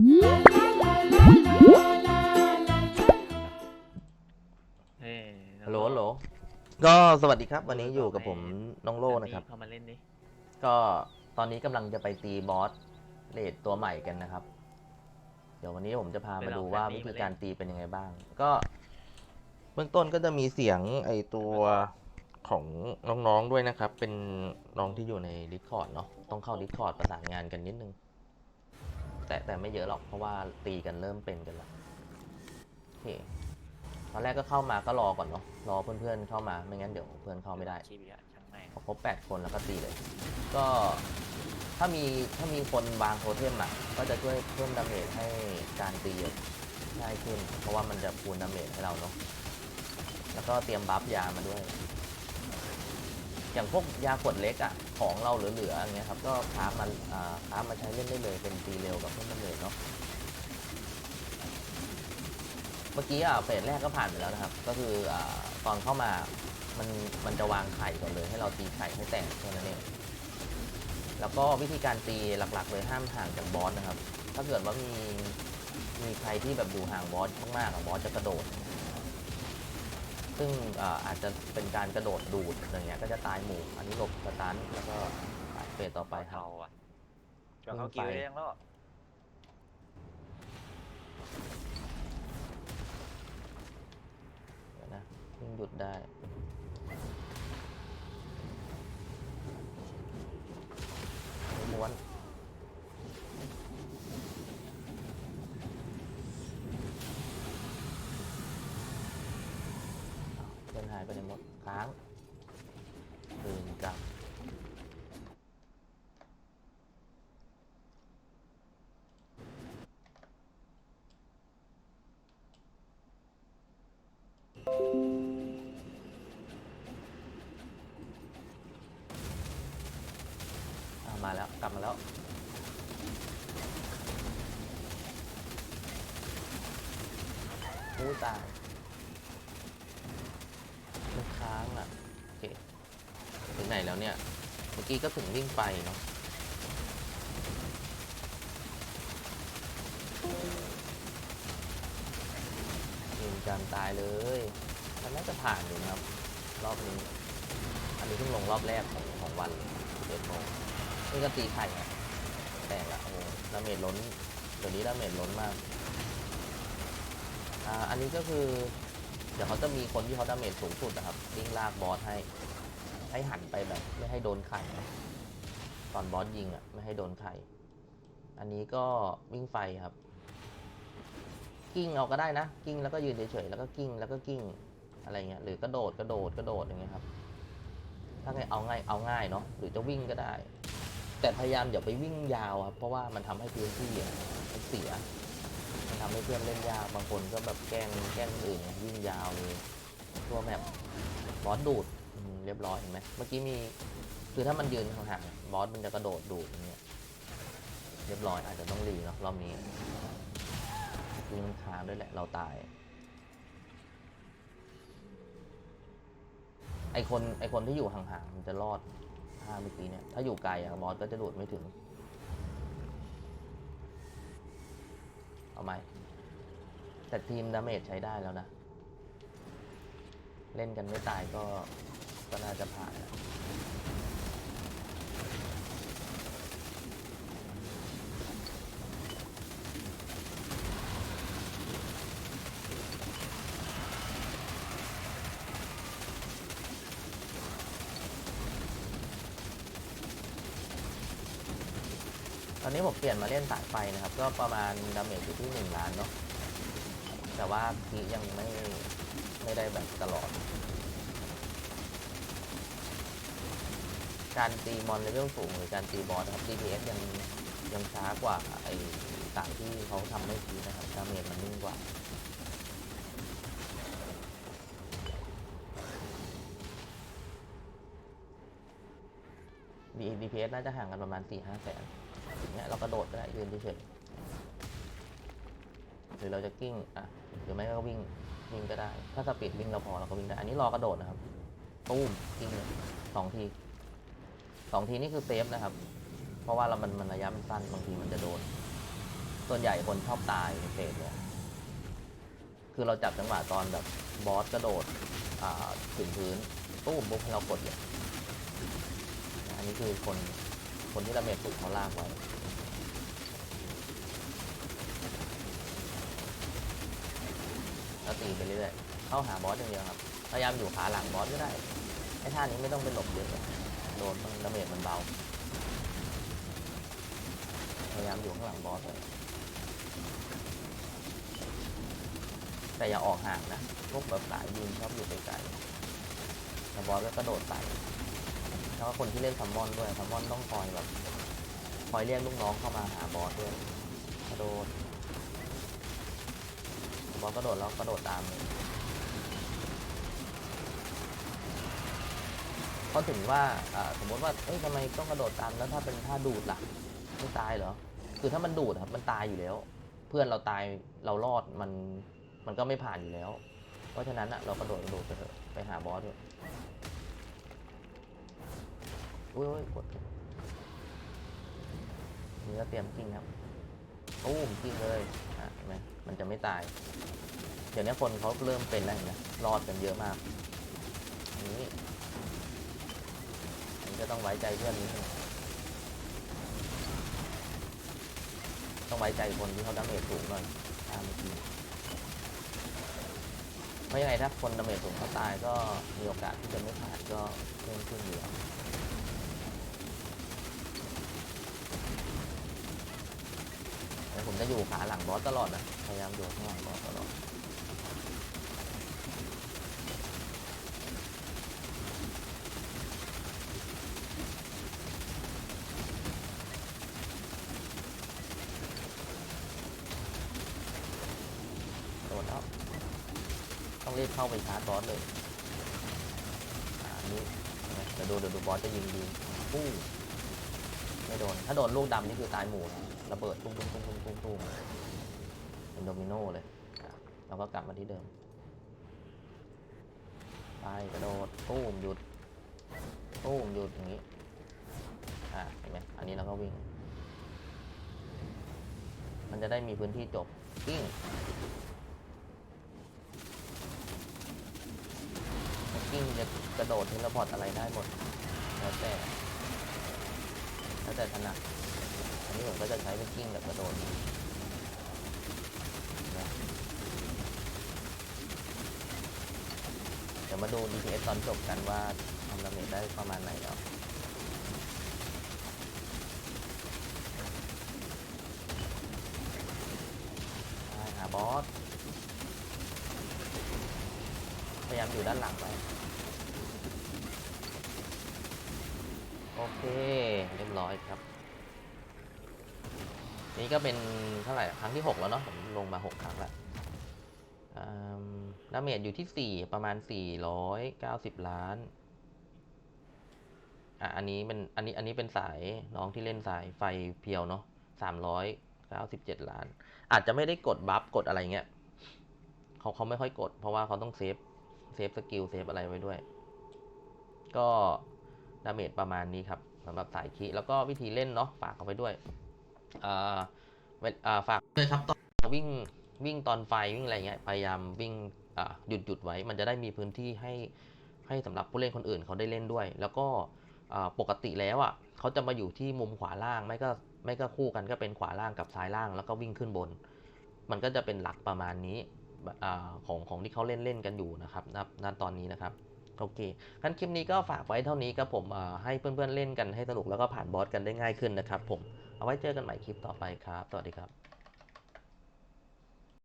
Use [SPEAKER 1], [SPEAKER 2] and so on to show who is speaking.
[SPEAKER 1] เฮ้ย
[SPEAKER 2] ฮัลโหลฮัลโหลก็สวัสดีครับ วันนี้อยู่กับผมน้องโลนะครับ
[SPEAKER 1] เข้ามาเล่นดิ
[SPEAKER 2] ก็ตอนนี้กำลังจะไปตีบอสเลดตัวใหม่กันนะครับ เดี๋ยววันนี้ผมจะพามาดูว่าวิธีการตีเป็นยังไงบ้าง ก็เบื้องต้นก็จะมีเสียงไอตัวของน้องๆด้วยนะครับ เป็นน้องที่อยู่ใน Discord เนาะต้องเข้า Discord ประสานงานกันนิดนึง แต่แต่ไม่เยอะหรอกเพราะว่าตีกันเริ่มเป็นกันแล้วโอเคตอนแรกก็เข้ามาก็รอก่อนเนาะรอเพื่อนๆเข้ามาไม่งั้นเดี๋ยวเพื่อนเข้าไม่ได้
[SPEAKER 1] ชีวิตอะช่างแม่ง
[SPEAKER 2] พอครบแปดคนแล้วก็ตีเลย ก็ถ้ามีถ้ามีคนวางโทเทมอะก็จะช่วยเพิ่มดาเมจให้การตีง่ายขึ้น เพราะว่ามันจะคูณดาเมจให้เราเนาะแล้วก็เตรียมบัฟยามาด้วย อย่างพวกยาขวดเล็กอะของเราเหลือๆอย่างเงี้ยครับก็ค้ามาอ่าค้ามาใช้เล่นได้เลยเป็นตีเร็วกับเพิ่มดาเมจเนาะเมื่อกี้อะเฟสแรกก็ผ่านไปแล้วนะครับ ก็คืออ่าตอนเข้ามามันมันจะวางไข่ก่อนเลย ให้เราตีไข่ให้แตกแค่นั้นเองแล้วก็วิธีการตีหลักๆ เลยห้ามห่างจากบอสนะครับ ถ้าเกิดว่ามีมีใครที่แบบอยู่ห่างบอสมากๆบอสจะกระโดด ซึ่งอาอาจจะเป็นการกระโดดดูดอย่างเงี้ยก็จะตายหมู่ อันนี้หลบสตันแล้วก็ไปเฟสต่อไปครับ
[SPEAKER 1] เขาอะก็เขากิวได้ยังแล้ว
[SPEAKER 2] เดี๋ยวนะเพิ่งหยุดได้ ม้วนเดินหายไปในหมดค้างลืมกลับมาแล้ว กลับมาแล้วอู้ตาย มันค้างอะโอเคถึงไหนแล้วเนี่ย เมื่อกี้ก็ถึงวิ่งไปเนาะยิงการตายเลยมันน่าจะผ่านอยู่นะครับ รอบนี้ อันนี้เพิ่งลงรอบแรกของของวันเอ็ดโมงนี่ก็ตีไข่อะแตกละโอ้ดาเมจล้น เดี๋ยวนี้ดาเมจล้นมาก อ่า อันนี้ก็คือ เดี๋ยวเขาจะมีคนที่เขาดาเมจสูงสุดนะครับวิ่งลากบอสให้ ให้หันไปแบบ ไม่ให้โดนไข่ตอนบอสยิงอะไม่ให้โดนไข่อันนี้ก็วิ่งไฟครับ กิ้งเอาก็ได้นะ กิ้งแล้วก็ยืนเฉยๆแล้วก็กิ้งแล้วก็กิ้งอะไรเงี้ยหรือกระโดดกระโดดกระโดดอย่างเงี้ยครับ ถ้าไงเอาง่ายเอาง่ายเนาะหรือจะวิ่งก็ได้ แต่พยายามอย่าไปวิ่งยาวครับเพราะว่ามันทำให้พื้นที่มันเสีย ทำให้เพื่อนเล่นยาก บางคนก็แบบแกล้งแกล้งคนอื่นไงวิ่งยาวเลยทั่วแมปบอสดูดเรียบร้อยเห็นไหมเมื่อกี้มีคือถ้ามันยืนห่างๆบอสมันจะกระโดดดูดเงี้ยเรียบร้อยอาจจะต้องรีเนาะรอบนี้ยิงค้างด้วยแหละเราตาย ไอคนไอคนที่อยู่ห่างๆมันจะรอดท่าเมื่อกี้เนี่ยถ้าอยู่ไกลอะบอสก็จะดูดไม่ถึง เอาไหมแต่ทีมดาเมจใช้ได้แล้วนะ เล่นกันไม่ตายก็ก็น่าจะผ่านนะต อนนี้ผมเปลี่ยนมาเล่นสายไฟนะครับ ก็ประมาณดาเมจอยู่ที่หนึ่งล้านเนาะแต่ว่าพียังไม่ไม่ได้แบบตลอด การตีมอนเลเวลสูงหรือการตีบอสนะครับ DPS ยังยังช้ากว่าไอ้สายที่เขาทำไม่พีนะครับดาเมจมันนิ่งกว่า D DPS น่าจะห่างกันประมาณ4 5แสน อย่างเงี้ยเรากระโดดก็ได้ยืนเฉยหรือเราจะกิ้งอะหรือไม่ก็วิ่งวิ่งก็ได้ ถ้าสปีดวิ่งเราพอเราก็วิ่งได้ อันนี้รอกระโดดนะครับตู้มกิ้งเลยสองทีสองทีนี่คือเซฟนะครับ เพราะว่าเรามันมันระยะมันสั้นบางทีมันจะโดน ส่วนใหญ่คนชอบตายในเฟสเนี่ยคือเราจับจังหวะตอนแบบบอสกระโดดอ่าถึงพื้นตู้มปุ๊บให้เรากดเลยอันนี้คือคน คนที่ดาเมจสูงเขาลากไว้แล้วตีไปเรื่อยๆเข้าหาบอสอย่างเดียวครับ พยายามอยู่ขาหลังบอสก็ได้ไอ้ท่านี้ไม่ต้องไปหลบเยอะโดนมันดาเมจมันเบา พยายามอยู่ข้างหลังบอสเลยแต่อย่าออกห่างนะ พวกแบบสายยืนชอบอยู่ไกลๆแต่บอสก็กระโดดใส่ แล้วก็คนที่เล่นซัมมอนด้วยซัมมอนต้องคอยแบบคอยเรียกลูกน้องเข้ามาหาบอสด้วยกระโดดบอสกระโดดแล้วกระโดดตามเลยเขาถึงว่าอ่าสมมติว่าเอ้ยทำไมต้องกระโดดตามแล้วถ้าเป็นท่าดูดล่ะไม่ตายเหรอคือถ้ามันดูดครับมันตายอยู่แล้ว เพื่อนเราตายเรารอดมันมันก็ไม่ผ่านอยู่แล้ว เพราะฉะนั้นอะเรากระโดดกระโดดไปเถอะไปหาบอสเถอะ อุ้ยอุ้ยกดนี่ก็เตรียมกิ้งครับตู้มกิ้งเลยอะเห็นไหมมันจะไม่ตาย เดี๋ยวนี้คนเขาเริ่มเป็นแล้วเห็นไหมรอดกันเยอะมากนี้อันนี้ก็ต้องไว้ใจเพื่อนนิดนึงต้องไว้ใจคนที่เขาดาเมจสูงหน่อยตามเมื่อกี้เพราะยังไงถ้าคนดาเมจสูงเขาตายก็มีโอกาสที่จะไม่ผ่านก็เพิ่มขึ้นอยู่แล้วแต่ผม จะอยู่ขาหลังบอสตลอดนะพยายามอยู่ข้างหลังบอสตลอดโดนแล้วต้องรีบเข้าไปชาร์จบอสเลยอันนี้เดี๋ยวดูเดี๋ยวดูบอสจะยิงดีปุ้ไม่โดน ถ้าโดนลูกดำนี่คือตายหมู่นะ ระเบิดตุ้มตุ้มตุ้มตุ้มตุ้มตุ้มเป็นโดมิโนเลยเราก็กลับมาที่เดิม ไปกระโดดตุ้มหยุดตุ้มหยุดอย่างนี้อ่าเห็นไหมอันนี้เราก็วิ่ง มันจะได้มีพื้นที่จบกิ้งกิ้งจะกระโดดเทเลพอร์ตอะไรได้หมด แล้วแต่ แล้วแต่ถนัด อันนี้ผมก็จะใช้เป็นกิ้งแบบกระโดดนะเดี๋ยวมาดู DPS ตอนจบกันว่าทำดาเมจได้ประมาณไหนแล้วหาบอส พยายามอยู่ด้านหลังไป โอเค เรียบร้อยครับ นี่ก็เป็นเท่าไหร่ครั้งที่ 6 แล้วเนาะผมลงมา 6 ครั้งแล้วอืมดาเมจอยู่ที่ 4 ประมาณ 490 ล้าน อะอันนี้เป็นอันนี้อันนี้เป็นสายน้องที่เล่นสายไฟเพียวเนาะ397 ล้าน อาจจะไม่ได้กดบัฟกดอะไรเงี้ยเขาเขาไม่ค่อยกด เพราะว่าเขาต้องเซฟเซฟสกิลเซฟอะไรไว้ด้วย ก็ดาเมจประมาณนี้ครับสำหรับสายคีแล้วก็วิธีเล่นเนาะฝากเอาไว้ด้วย ฝากด้วยครับตอนวิ่งวิ่งตอนไฟวิ่งอะไรเงี้ยพยายามวิ่งอ่าหยุดหยุดไว้ มันจะได้มีพื้นที่ให้ให้สำหรับผู้เล่นคนอื่นเขาได้เล่นด้วย แล้วก็อ่าปกติแล้วอะเขาจะมาอยู่ที่มุมขวาล่างไม่ก็ไม่ก็คู่กันก็เป็นขวาล่างกับซ้ายล่าง แล้วก็วิ่งขึ้นบน มันก็จะเป็นหลักประมาณนี้อาของของที่เขาเล่นเล่นกันอยู่นะครับณณตอนนี้นะครับโอเคงั้นคลิปนี้ก็ฝากไว้เท่านี้ครับผมอ่าให้เพื่อนๆเล่นกันให้สนุกแล้วก็ผ่านบอสกันได้ง่ายขึ้นนะครับผม เอาไว้เจอกันใหม่คลิปต่อไปครับ สวัสดีครับ